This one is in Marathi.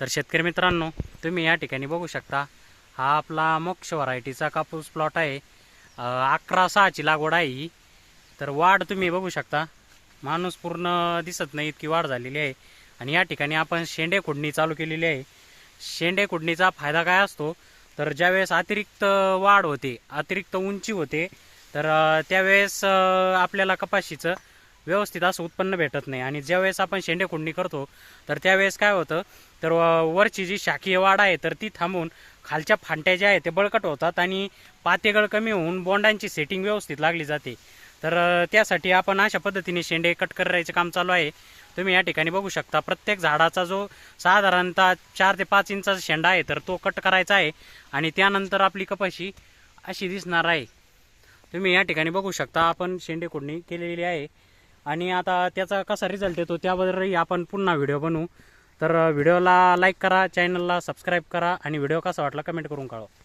तर शेतकरी मित्रांनो तुम्ही या ठिकाणी बघू शकता हा आपला मोक्ष व्हरायटीचा कापूस प्लॉट आहे. अकरा सहाची लागवड आहे ही. तर वाढ तुम्ही बघू शकता. माणूस पूर्ण दिसत नाही इतकी वाढ झालेली आहे. आणि या ठिकाणी आपण शेंडे खुडणी चालू केलेली आहे. शेंडे खुडणीचा फायदा काय असतो? तर ज्यावेळेस अतिरिक्त वाढ होते अतिरिक्त उंची होते तर त्यावेळेस आपल्याला कपाशीचं व्यवस्थित असं उत्पन्न भेटत नाही. आणि ज्यावेळेस आपण शेंडे खुंडणी करतो तर त्यावेळेस काय होतं तर व- वरची जी शाखीय वाढ आहे तर ती थांबून खालच्या फांट्या ज्या आहेत ते बळकट होतात आणि पातेगळ कमी होऊन बोंडांची सेटिंग व्यवस्थित लागली जाते. तर त्यासाठी आपण अशा पद्धतीने शेंडे कट करायचं काम चालू आहे. तुम्ही या ठिकाणी बघू शकता प्रत्येक झाडाचा जो साधारणतः चार ते पाच इंचाचा शेंडा आहे तर तो कट करायचा आहे. आणि त्यानंतर आपली कपाशी अशी दिसणार आहे. तुम्ही या ठिकाणी बघू शकता आपण शेंडे खुडणी केलेली आहे. आणि आता त्याचा कसा रिझल्ट येतो त्याबद्दलही आपण पुन्हा व्हिडिओ बनवू. तर uh, व्हिडिओला लाईक करा चॅनलला सबस्क्राईब करा आणि व्हिडिओ कसा वाटला कमेंट करून कळवा.